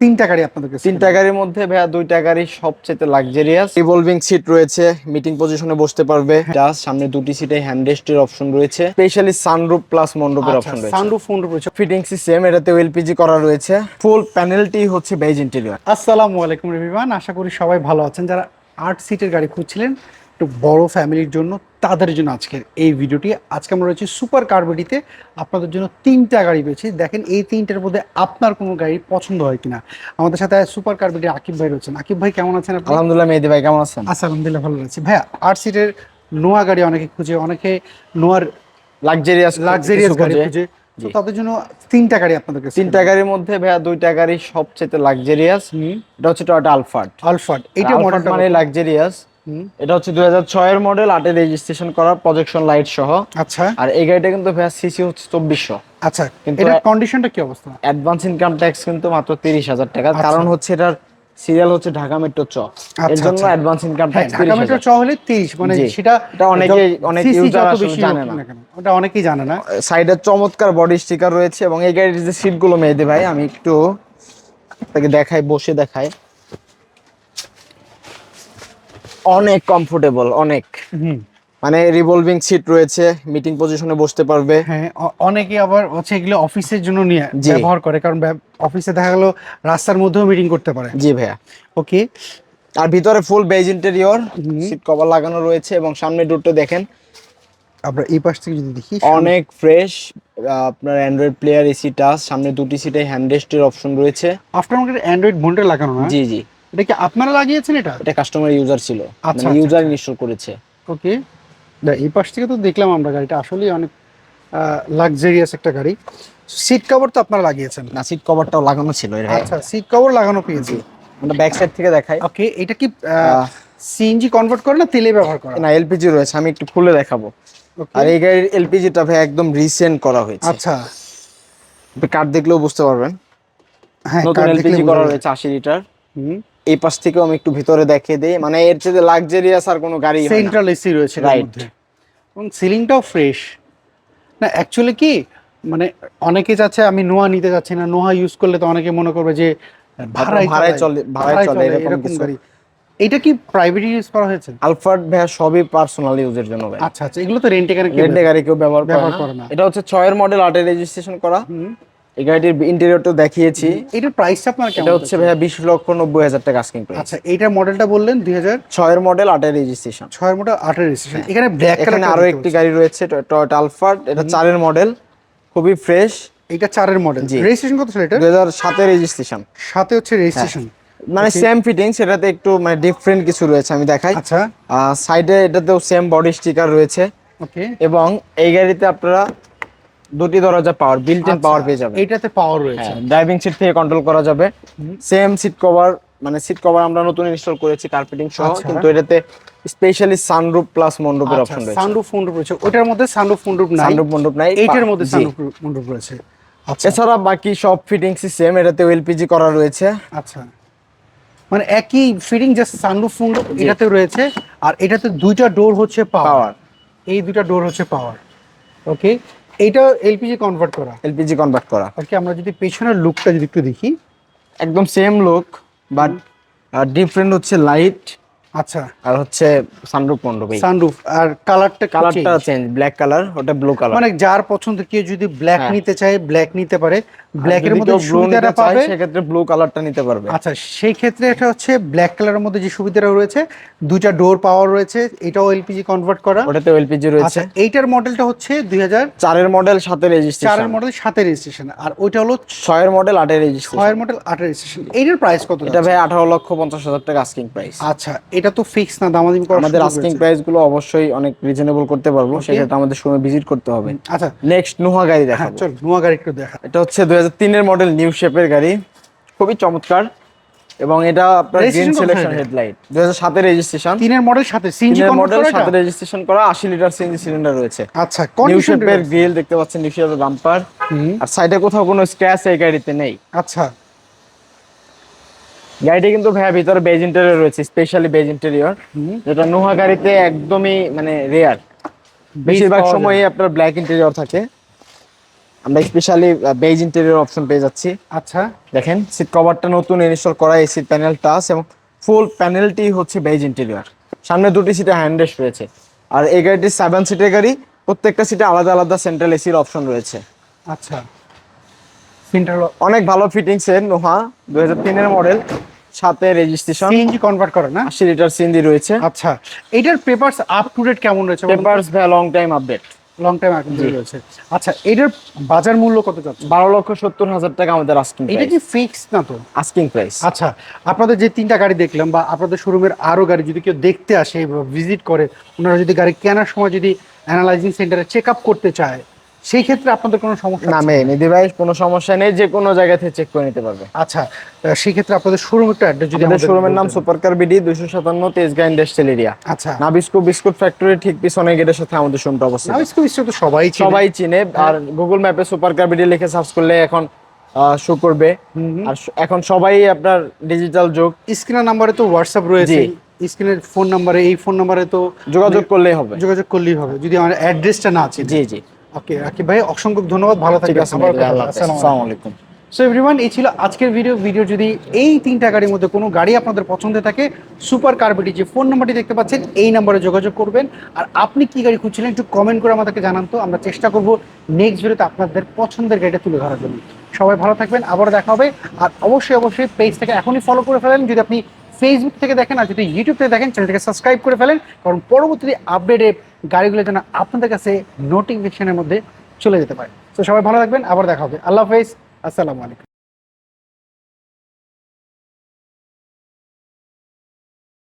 তিনটা গাড়ি আপনাদেরকে তিনটা গাড়ির মধ্যে ভাইয়া দুইটা গাড়ি সবচেয়ে লাক্সারিয়াস রিভলভিং সিট রয়েছে মিটিং পজিশনে বসতে পারবে। জাস্ট সামনে দুটি সিটে হ্যান্ডরেস্টের অপশন রয়েছে। স্পেশালি সানরুফ প্লাস মন্ডপের অপশন রয়েছে। সানরুফ ফোনরুফ রয়েছে। ফিটিং সিস্টেম এটাতে এলপিজি করা রয়েছে। ফুল প্যানেলটি হচ্ছে বেজ ইন্টেরিয়র আসসালামু আলাইকুম রিভিমান আশা করি সবাই ভালো আছেন। যারা আট সিটের গাড়ি খুঁজছিলেন একটু বড় ফ্যামিলির জন্য তাদের জন্য আজকের এই ভিডিওটি। আজকে আমরা রয়েছি সুপার কার্বেটিতে আপনাদের জন্য তিনটা গাড়ি রয়েছে। দেখেন এই তিনটার মধ্যে আপনার কোনো গাড়ি পছন্দ হয় কিনা। আমাদের সাথে সুপার কার্বেটি আকিব ভাই রয়েছেন। আকিব ভাই কেমন আছেন আলহামদুলিল্লাহ মেহেদি ভাই কেমন আছেন? আচ্ছা আলহামদুলিল্লাহ ভালো রয়েছে ভাইয়া আট সিটের নোয়া গাড়ি অনেকে খুঁজে অনেকে নোয়ার লাক্সারিয়াস লাক্সারিয়াস গাড়ি খুঁজে। তো তাদের জন্য তিনটা গাড়ি আপনাদেরকে তিনটা গাড়ির মধ্যে ভাইয়া দুইটা গাড়ি সবচেয়ে লাক্সারিয়াস এটা হচ্ছে টয়োটা আলফার্ড আলফার্ড এইটা এটা মডেলটা মানে লাক্সারিয়াস এটা হচ্ছে দুই হাজার ছয়ের মডেল আটে রেজিস্ট্রেশন করা প্রজেকশন লাইট সহ। আচ্ছা। আর এই গাড়িটা কিন্তু ভাইয়া সিসি হচ্ছে চব্বিশশো। আচ্ছা কিন্তু এটার কন্ডিশনটা কি অবস্থা? অ্যাডভান্স ইনকাম ট্যাক্স কিন্তু মাত্র তিরিশ হাজার টাকা। আচ্ছা। কারণ হচ্ছে এটার সিরিয়াল হচ্ছে ঢাকা মেট্রো চ। এর জন্য আচ্ছা। Advance income tax Dhaka metro চ হলে 30 মানে সেটা এটা অনেকেই- অনেক CC user আসলে জানে না। ওটা অনেকেই জানে না। সাইডের চমৎকার বডি স্টিকার রয়েছে এবং এই গাড়ির যে সিটগুলো মেয়েদে ভাই আমি একটু তাকে দেখাই বসে দেখাই। অনেক কমফোর্টেবল অনেক। মানে রিভলভিং সিট রয়েছে মিটিং পজিশনে বসতে পারবে। হ্যাঁ অনেকে আবার হচ্ছে এগুলো অফিসের জন্য নিয়ে ব্যবহার করে কারণ অফিসে দেখা গেল রাস্তার মধ্যেও মিটিং করতে পারে। জি ভাইয়া। ওকে আর ভিতরে full beige interior seat cover লাগানো রয়েছে এবং সামনে ডোরটা দেখেন। আমরা এই পাশ থেকে যদি দেখি অনেক ফ্রেশ আপনার অ্যান্ড্রয়েড প্লেয়ার এসি টাচ সামনে দুটি সিটে হ্যান্ডরেস্টের অপশন রয়েছে। আফটার মার্কেট অ্যান্ড্রয়েড মনিটর লাগানো না? জি জি। এটা কি আপনারা লাগিয়েছেন এটা? এটা কাস্টমার ইউজার ছিল। আচ্ছা, আচ্ছা, ইউজার ইনস্টল করেছে। ওকে। এই পাশ থেকে তো দেখলাম আমরা গাড়িটা। আসলেই অনেক লাক্সারিয়াস একটা গাড়ি। সিট কভার তো আপনারা লাগিয়েছেন। না সিট কভারটাও লাগানো ছিল এর আচ্ছা সিট কভার লাগানো পেয়েছি। আমরা ব্যাক সাইড থেকে দেখাই। ওকে এটা কি সিএনজি কনভার্ট করে না তেলে ব্যবহার করা? না এলপিজি রয়েছে আমি একটু খুলে দেখাবো। আর এই গাড়ির এলপিজিটা ভাই একদম রিসেন্ট করা হয়েছে। আচ্ছা। কার্ড দেখলেও বুঝতে পারবেন। হ্যাঁ নতুন এলপিজি করা। রয়েছে আশি লিটার হুম। এই পাশ থেকেও আমি একটু ভিতরে দেখিয়ে দিই। মানে এর চেয়ে লাক্সারিয়াস আর কোনো গাড়ি সেন্ট্রাল এসি রয়েছে এর. মধ্যে। এবং সিলিংটাও ফ্রেশ না অ্যাকচুয়ালি কি মানে অনেকে যাচ্ছে আমি নোয়া নিতে যাচ্ছি না। নোয়া ইউজ করলে তো অনেকে মনে করবে যে ভাড়ায় ভাড়ায় চলে- ভাড়ায় চলে এরকম কিছু। গাড়ি। এটা কি প্রাইভেট ইউজ করা হয়েছে? আলফার্ড ভাইয়া সবই পার্সোনাল ইউজের জন্য ভাই আচ্ছা আচ্ছা এগুলো তো রেন্টে গাড়ি রেন্টে গাড়ি কেউ ব্যবহার ব্যবহার করে না। এটা হচ্ছে ছয়ের মডেল আটে রেজিস্ট্রেশন করা। এই গাড়িটির ইন্টেরিয়রটা দেখিয়েছি। এটার প্রাইসটা আপনার এটা হচ্ছে ভাইয়া বিশ লক্ষ নব্বই হাজার টাকা আস্কিং প্রাইস আচ্ছা এইটার মডেলটা বললেন দুই হাজার ছয়ের মডেল আটের রেজিস্ট্রেশন ছয়ের মডেল আটের রেজিস্ট্রেশন এখানে ব্ল্যাক কালার আরও একটি গাড়ি রয়েছে টয়োটা আলফার্ড এটা চারের মডেল খুবই ফ্রেশ এটা চারের মডেল জি। রেজিস্ট্রেশন কত ছিল এটা দুই হাজার সাতের রেজিস্ট্রেশন সাথে হচ্ছে রেজিস্ট্রেশন মানে সেম ফিটিং সেটাতে একটু মানে ডিফারেন্ট কিছু রয়েছে আমি দেখাই। আচ্ছা। সাইডে এটাতেও সেম বডি স্টিকার রয়েছে। ওকে এবং এই গাড়িতে আপনারা দুটি দরজা পাওয়ার বিল্ট ইন পাওয়ার পেয়ে যাবে এইটাতে পাওয়ার রয়েছে। ড্রাইভিং সিট থেকে কন্ট্রোল করা যাবে। সেম সিট কভার মানে সিট কভার আমরা নতুন ইনস্টল করেছি কার্পেটিং সহ আচ্ছা। কিন্তু এটাতে স্পেশালি সানরুফ প্লাস মন্ডপের অপশন রয়েছে। সানরুফ ফুন্ডুপ রয়েছে। ওটার মধ্যে সানরুফ ফুন্ডুপ নাই। সানরুফ মন্ডপ নাই এইটার মধ্যে সানরুফ ফুন্ডুপ রয়েছে। আচ্ছা। এছাড়া বাকি সব ফিটিংস সেম এটাতে এলপিজি করা রয়েছে। আচ্ছা। মানে একই ফিটিং জাস্ট সানরুফ ফুন্ডুপ এটাতে রয়েছে। আর এটাতে দুইটা ডোর হচ্ছে পাওয়ার পাওয়ার এই দুইটা ডোর হচ্ছে পাওয়ার ওকে এইটা এলপিজি কনভার্ট করা। এলপিজি কনভার্ট করা। ওকে আমরা যদি পেছনের লুকটা যদি একটু দেখি। একদম সেম লুক বাট ডিফারেন্ট হচ্ছে লাইট আচ্ছা। আর হচ্ছে সানরুফ এই। সানরুফ আর কালারটা কালারটা চেঞ্জ ব্ল্যাক কালার ওটা ব্লু কালার মানে যার পছন্দ কেউ যদি ব্ল্যাক। নিতে চায় ব্ল্যাক নিতে পারে। ব্ল্যাকের মধ্যে সুবিধাটা পাবে। সেক্ষেত্রে ব্লু কালারটা নিতে পারবে। আচ্ছা সেই ক্ষেত্রে এটা হচ্ছে ব্ল্যাক কালারের মধ্যে যে সুবিধাটা রয়েছে দুইটা ডোর পাওয়ার রয়েছে এটাও এলপিজি কনভার্ট করা। ওটাতে এলপিজি রয়েছে। আচ্ছা এইটার মডেলটা হচ্ছে দুই হাজার চারের মডেল সাথে রেজিস্ট্রেশন চারের মডেল সাথে রেজিস্ট্রেশন আর ওইটা হলো ছয়ের মডেল আটের রেজিস্ট্রেশন ছয়ের মডেল আটের রেজিস্ট্রেশন এইটার প্রাইস কত এটা ভাই আঠারো লক্ষ পঞ্চাশ হাজার টাকা আস্কিং প্রাইস আচ্ছা এটা তো ফিক্স না দামাদামি করা আমাদের আস্কিং প্রাইসগুলো অবশ্যই অনেক রিজনেবল করতে পারব সেক্ষেত্রে আমাদের সময় ভিজিট করতে হবে। আচ্ছা। নেক্সট নোহা গাড়ি হ্যাঁ দেখাবো। চল নোয়া গাড়ি একটু দেখা। এটা হচ্ছে দুই হাজার তিনের মডেল নিউ শেপের গাড়ি। খুবই চমৎকার। এবং এটা আপনার গ্রিন সিলেকশন হেডলাইট দুই হাজার সাতের রেজিস্ট্রেশন তিনের মডেল সাথে সিএনজি মডেল সাথে রেজিস্ট্রেশন করা আশি লিটার সিএনজি সিলিন্ডার রয়েছে। আচ্ছা নিউ শেপের গ্রিল দেখতে পাচ্ছেন নিউ শেপের বাম্পার আর সাইডে কোথাও কোনো স্ক্র্যাচ এই গাড়িতে নেই। আচ্ছা। গাড়িটি কিন্তু ভাইয়া ভিতরে বেজ ইন্টেরিয়র রয়েছে স্পেশালি বেজ ইন্টেরিয়র যেটা নোহা গাড়িতে একদমই মানে রেয়ার বেশিরভাগ সময়ই আপনার ব্ল্যাক ইন্টেরিয়র থাকে। আমরা স্পেশালি বেজ ইন্টেরিয়র অপশন পেয়ে যাচ্ছি। আচ্ছা। দেখেন সিট কভারটা নতুন ইনস্টল করা এই সিট প্যানেল টাচ এবং ফুল প্যানেলটি হচ্ছে বেজ ইন্টেরিয়র সামনে দুটি সিটে হ্যান্ড রেস্ট রয়েছে। আর এই গাড়িটি সেভেন সিটের গাড়ি প্রত্যেকটা সিটে আলাদা আলাদা সেন্ট্রাল এসির অপশন রয়েছে। আচ্ছা। অনেক ভালো ফিটিংস এর নোহা দু হাজার তিনের মডেল সাথে রেজিস্ট্রেশন সিএনজি কনভার্ট করে না? আশি লিটার সিএনজি রয়েছে। আচ্ছা এটার পেপারস আপ টু ডেট কেমন রয়েছে? Papers ভ্যা long time update long time এখন রয়েছে। আচ্ছা এটার বাজার মূল্য কত যাচ্ছে? বারো লক্ষ সত্তর হাজার টাকা আমাদের আস্কিং এটা কি ফিক্স না তো? আস্কিং প্রাইস আচ্ছা আপনাদের যে তিনটা গাড়ি দেখলাম বা আপনাদের শোরুমের আরও গাড়ি যদি কেউ দেখতে আসে বা ভিজিট করে ওনারা যদি গাড়ি কেনার সময় যদি অ্যানালাইজিং সেন্টারে চেক আপ করতে চায় সেই ক্ষেত্রে আপনাদের কোনো সমস্যা নিধি ভাই কোনো সমস্যা নেই যে কোনো জায়গা থেকে চেক করে নিতে পারবে। আচ্ছা সেই ক্ষেত্রে আপনাদের শোরুম একটা অ্যাড্রেস যদি আমাদের শোরুমের নাম বলতেন। সুপার কার বিডি দুইশো সাতান্ন তেজগা ইন্ডাস্ট্রিয়াল এরিয়া আচ্ছা। নাবিস্কো বিস্কুট ফ্যাক্টরি ঠিক পিছনে গেটের সাথে আমাদের শোরুমটা অবস্থিত। নাবিস্কো বিশ্ব তো সবাই চিনে। সবাই চিনে আর গুগল ম্যাপে সুপার কার বিডি লিখে সার্চ করলে এখন শো করবে। আর এখন সবাই আপনার ডিজিটাল যুগ। স্ক্রিনের নাম্বারে তো হোয়াটসঅ্যাপ রয়েছে। স্ক্রিনের ফোন নাম্বারে এই ফোন নাম্বারে তো যোগাযোগ করলেই হবে। যোগাযোগ করলেই হবে যদি আমার অ্যাড্রেসটা না আছে জি জি। ওকে রাকিব ভাই অসংখ্য ধন্যবাদ ভালো থাকবেন। আসসালামু আলাইকুম। সো এভরিওয়ান এই ছিল আজকের ভিডিও ভিডিও যদি এই তিনটা গাড়ির মধ্যে কোনো গাড়ি আপনাদের পছন্দের থাকে সুপার কার্বেটি যে ফোন নাম্বারটি দেখতে পাচ্ছেন এই নাম্বারে যোগাযোগ করবেন। আর আপনি কি গাড়ি খুঁজছিলেন একটু কমেন্ট করে আমাদেরকে জানান তো। আমরা চেষ্টা করব নেক্সট ভিডিওতে আপনাদের পছন্দের গাড়িটা তুলে ধরার জন্য। সবাই ভালো থাকবেন আবার দেখা হবে। আর অবশ্যই অবশ্যই পেজটাকে এখনই ফলো করে ফেলেন। যদি আপনি ফেসবুক থেকে দেখেন আর যদি ইউটিউব থেকে দেখেন চ্যানেলটাকে সাবস্ক্রাইব করে ফেলেন। কারণ পরবর্তী আপডেটে গাড়িগুলো যেন আপনাদের কাছে নোটিফিকেশনের মধ্যে চলে যেতে পারে। তো সবাই ভালো থাকবেন, আবার দেখা হবে। আল্লাহ হাফেজ, আসসালামু আলাইকুম।